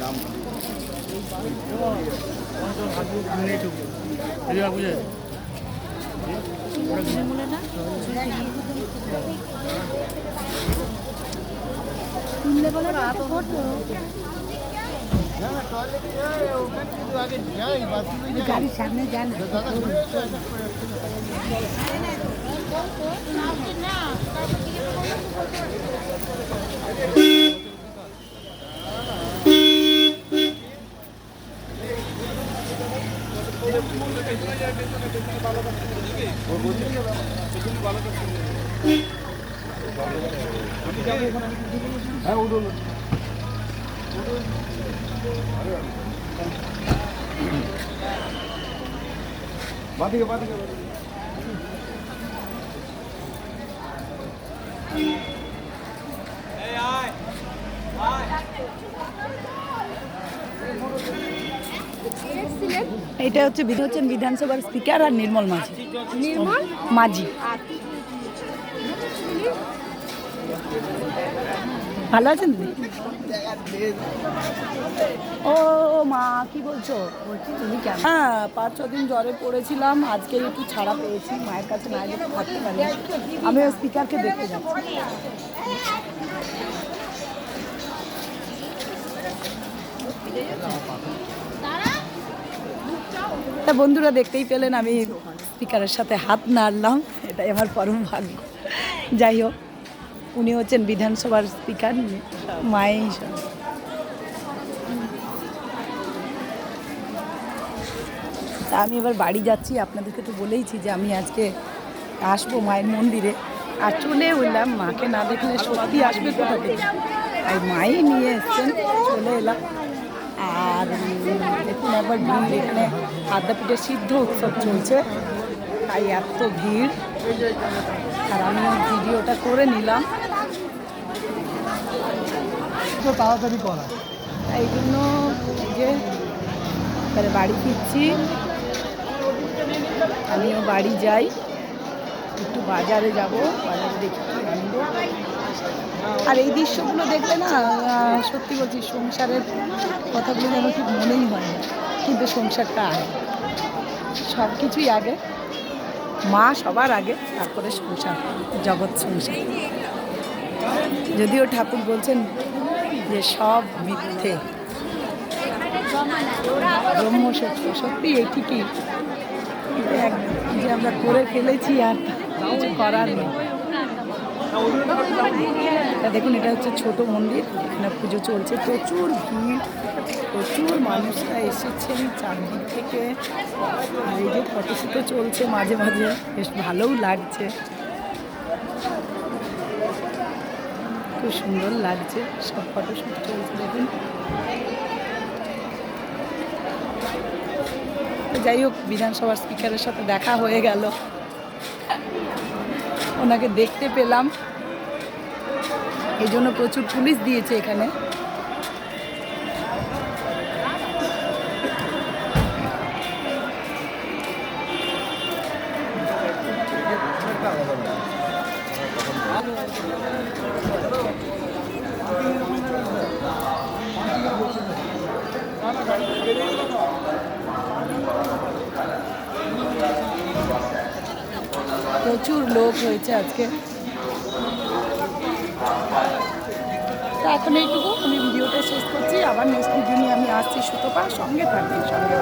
নাম বুঝে শুনলে বলে গাড়ির সামনে যান বাদিকে বাদিকে এটা হচ্ছে বিধি হচ্ছেন বিধানসভার স্পিকার আর নির্মল মাঝি। নির্মল? মাঝি। ভালো আছেন দিদি? ও মা কি বলছো? তুমি হ্যাঁ পাঁচ ছ দিন জ্বরে পড়েছিলাম আজকে একটু ছাড়া পেয়েছি মায়ের কাছে না গেলে থাকতে পারি আমি স্পিকারকে দেখতে যাচ্ছি। তা বন্ধুরা দেখতেই পেলেন আমি স্পিকারের সাথে হাত নাড়লাম এটাই আমার পরম ভাগ্য। যাই হোক। উনি হচ্ছেন বিধানসভার স্পিকার মাই তা আমি এবার বাড়ি যাচ্ছি, আপনাদেরকে তো বলেইছি যে আমি আজকে আসব মায়ের মন্দিরে। আর চলে এলাম, মাকে না দেখলে সত্যি আসবে কোথা থেকে? আর মাই নিয়ে এসছেন, চলে এলাম। আর দেখুন একবার ভিড়, এখানে আদ্যাপীঠের সিদ্ধ উৎসব চলছে। তাই এত ভিড়। আর আমি ভিডিওটা করে নিলাম। তাড়াতাড়ি করা। এই জন্য যে এবারে বাড়ি ফিরছি। আমিও বাড়ি যাই। একটু বাজারে যাব। বাজারে দেখি কি আনব আর এই দৃশ্যগুলো দেখলে না সত্যি বলছি সংসারের কথাগুলো যেন ঠিক মনেই হয় না। কিন্তু সংসারটা আগে। সব কিছুই আগে। মা সবার আগে তারপরে সংসার, জগৎ সংসার। যদিও ঠাকুর বলছেন যে সব মিথ্যে। ব্রহ্ম সত্য, সত্যি ঠিকই। এক যে আমরা করে ফেলেছি আর কিছু করার নেই। দেখুন, এটা হচ্ছে ছোট মন্দির, এখানে পুজো চলছে। প্রচুর ভিড়, প্রচুর মানুষরা এসেছেন চারদিক থেকে। আর এই যে ফটোশুটও চলছে মাঝে মাঝে, বেশ ভালোও লাগছে। খুব সুন্দর লাগছে, সব ফটোশ্যুট চলছে, দেখুন। যাই হোক, বিধানসভার স্পিকারের সাথে দেখা হয়ে গেল। ওনাকে দেখতে পেলাম। এই জন্য প্রচুর পুলিশ দিয়েছে এখানে। প্রচুর লোক হয়েছে আজকে। এখন এইটুকু, আমি ভিডিওটা শেষ করছি। আবার নেক্সট ভিডিও নিয়ে আমি আসছি সুতপা। সঙ্গে থাকবেন, সঙ্গে